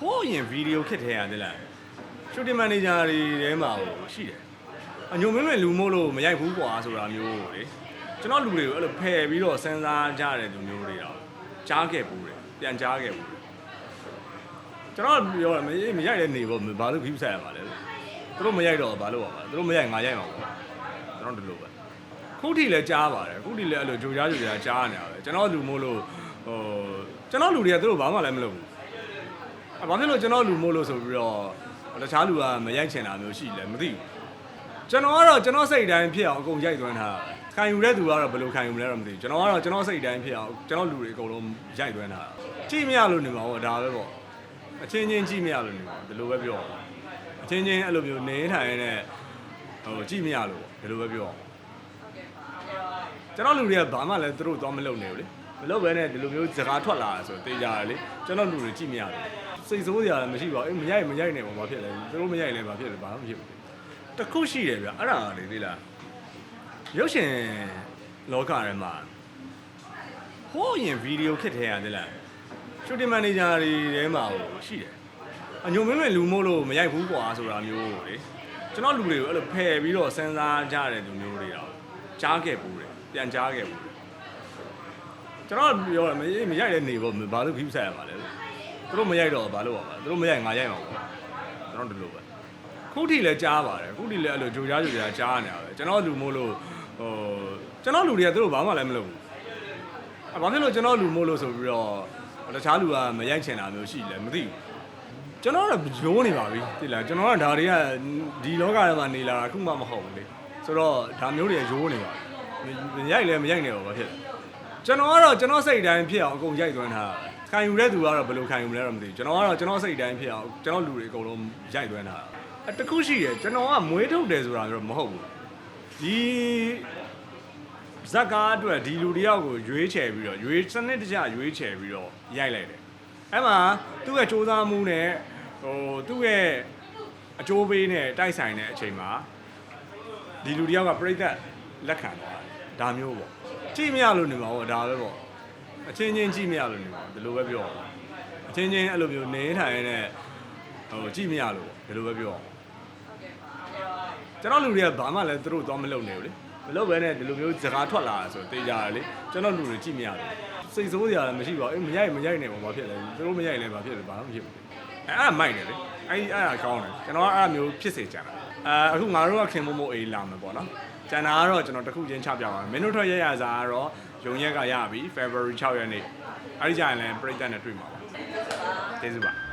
ဟိုးရင်ဗီဒီယိုခစ်ထဲရတယ်လားရှူတင်မန်နေဂျာတွေထဲမှာဟိုရှိတယ်အညုံမင်းမင်းလူမို့လို့မရိုက်ဘူးကွာဆိုတာမျိုးလေကျွန်တော်လူတွေကိုအဲ့လိုဖယ်ပြီးတော့စဉ်းစားကြတဲ့လူမျိုးတွေတော့ကြားခဲ့ဘူးတယ်ပြန်ကြားခဲ့ဘူးတယ်ကျွန်တော်ပြောတယ်မရိုက်မရိုက်တဲ့နေပေါ့ဘာလို့ view ဆက်ရမှာလဲသူတို့မရိုက်တော့ဘာလို့ပါမလဲသူတို့မရိုက်ငါရိုက်မှာပေါ့ကျွန်တော်ဒီလိုပဲခုထိလည်းကြားပါတယ်ခုထိလည်းအဲ့လိုကြိုကြားကြိုကြားကြားနေတာပဲကျွန်တော်လူမို့လို့ဟိုကျွန်တော်လူတွေကသူတို့ဘာမှလည်းမလုပ်ဘူးအဲ့ ဘာဖြစ်လို့ကျွန်တော်လူမို့လို့ဆိုပြီးတော့တခြားလူကမရိုက်ချင်တာမျိုးရှိလဲမသိဘူးကျွန်တော်ကတော့ကျွန်တော်စိတ်တိုင်းဖြစ်အောင်အကုန်ရိုက်သွင်းထားတာပဲခံယူတဲ့သူကတော့ဘယ်လိုခံယူမလဲတော့မသိဘူးကျွန်တော်ကတော့ကျွန်တော်စိတ်တိုင်းဖြစ်အောင်ကျွန်တော်လူတွေအကုန်လုံးရိုက်သွင်းထားတာကြည့်မရလို့နေမှာပေါ့ဒါပဲပေါ့အချင်းချင်းကြည့်မရလို့နေမှာဒီလိုပဲပြောအချင်းချင်းအဲ့လိုမျိုးနေထိုင်နေတဲ့ဟိုကြည့်မရလို့ပေါ့ဒီလိုပဲပြောကျွန်တော်လူတွေကဘာမှလည်းသူတို့တော့မလုပ်နေဘူးလေမလုပ်ဘဲနဲ့ဒီလိုမျိုးစကားထွက်လာတာဆိုတေးကြတယ်လေကျွန်တော်လူတွေကြည့်မရတယ် စိတ်ဆိုးစရာလည်းမရှိပါဘူးအေးမရိုက်မရိုက်နေပါဘာဖြစ်လဲသူတို့မရိုက်လဲဘာဖြစ်လဲဘာမှမဖြစ်ဘူးတခုရှိတယ်ဗျအဲ့ဒါလေသိလားရုပ်ရှင်လောကထဲမှာဟိုးရင်ဗီဒီယိုခစ်ထဲရတယ်လားရှူတင်မန်နေဂျာတွေထဲမှာဟိုရှိတယ်အညုံမင်းမင်းလူမို့လို့မရိုက်ဘူးကွာဆိုတာမျိုးလေကျွန်တော်လူတွေကိုအဲ့လိုဖယ်ပြီးတော့စဉ်းစားကြတဲ့လူမျိုးတွေတော့ကြားခဲ့ဘူးတယ်ပြန်ကြားခဲ့ဘူးတယ်ကျွန်တော်ပြောတယ်မရိုက်မရိုက်တဲ့နေပေါ့ဘာလို့ view ဆက်ရမှာလဲ သူတို့မရိုက်တော့ဘာလို့ပါမလဲသူတို့မရိုက်ငါရိုက်မှာပေါ့ကျွန်တော်ဒီလိုပဲခုထိလည်းကြားပါတယ်ခုထိလည်းအဲ့လိုကြိုကြားကြိုကြားကြားနေတာပဲကျွန်တော်လူမို့လို့ဟိုကျွန်တော်လူတွေကသူတို့ဘာမှလည်းမလုပ်ဘူးအဲ့ဘာဖြစ်လို့ကျွန်တော်လူမို့လို့ဆိုပြီးတော့တခြားလူကမရိုက်ချင်တာမျိုးရှိလဲမသိဘူးကျွန်တော်တော့ရိုးနေပါပြီသိလားကျွန်တော်ကဒါတွေကဒီလောကထဲမှာနေလာတာအခုမှမဟုတ်ဘူးလေဆိုတော့ဒါမျိုးတွေရိုးနေပါပြီမရိုက်လဲမရိုက်နေတော့ဘာဖြစ်လဲကျွန်တော်ကတော့ကျွန်တော်စိတ်တိုင်းဖြစ်အောင်အကုန်ရိုက်သွင်းထားတာပဲ ခံယူတဲ့သူကတော့ဘယ်လိုခံယူမလဲတော့မသိဘူးကျွန်တော်ကတော့ကျွန်တော်စိတ်တိုင်းဖြစ်အောင်ကျွန်တော်လူတွေအကုန်လုံးရိုက်သွင်းထားတာအတခုရှိတယ်ကျွန်တော်ကမွေးထုတ်တယ်ဆိုတာမျိုးမဟုတ်ဘူးဒီဇက်ကားအတွက်ဒီလူတယောက်ကိုရွေးချယ်ပြီးတော့ရွေးစနစ်တကျရွေးချယ်ပြီးတော့ရိုက်လိုက်တယ်အဲ့မှာသူ့ရဲ့စူးစမ်းမှုနဲ့ဟိုသူ့ရဲ့အကျိုးပေးနဲ့တိုက်ဆိုင်တဲ့အချိန်မှာဒီလူတယောက်ကပြိသက်လက်ခံသွားတယ်ဒါမျိုးပေါ့ကြည့်မရလို့နေမှာပေါ့ဒါပဲပေါ့ အချင်းချင်းကြည့်မရလို့နေမှာဒီလိုပဲပြောအချင်းချင်းအဲ့လိုမျိုးနေထိုင်နေတဲ့ဟိုကြည့်မရလို့ပေါ့ဒီလိုပဲပြောကျွန်တော်လူတွေကဘာမှလည်းသူတို့တော့မလုပ်နေဘူးလေမလုပ်ဘဲနဲ့ဒီလိုမျိုးစကားထွက်လာတာဆိုတေးကြတယ်လေကျွန်တော်လူတွေကြည့်မရဘူးစိတ်ဆိုးစရာလည်းမရှိပါဘူးအေးမရိုက်မရိုက်နေပါဘာဖြစ်လဲသူတို့မရိုက်လဲဘာဖြစ်လဲဘာမှမဖြစ်ဘူးအဲအဲ့ဒါမိုက်တယ်လေအဲ့ဒီအဲ့ဒါကောင်းတယ်ကျွန်တော်ကအဲ့ဒါမျိုးဖြစ်စေချင်တာ အဲအခုငါတို့ကခင်မမို့အေးလာမယ်ပေါ့နော်ကျန်တာကတော့ကျွန်တော်တစ်ခုချင်းချပြပါမယ်မင်းတို့ထွက်ရရစားကတော့ယုံရက်ကရပြီ February 6ရက်နေ့အဲ့ဒီကြရင်လည်းပြိတ္တနဲ့တွေ့မှာပါကျေးဇူးပါ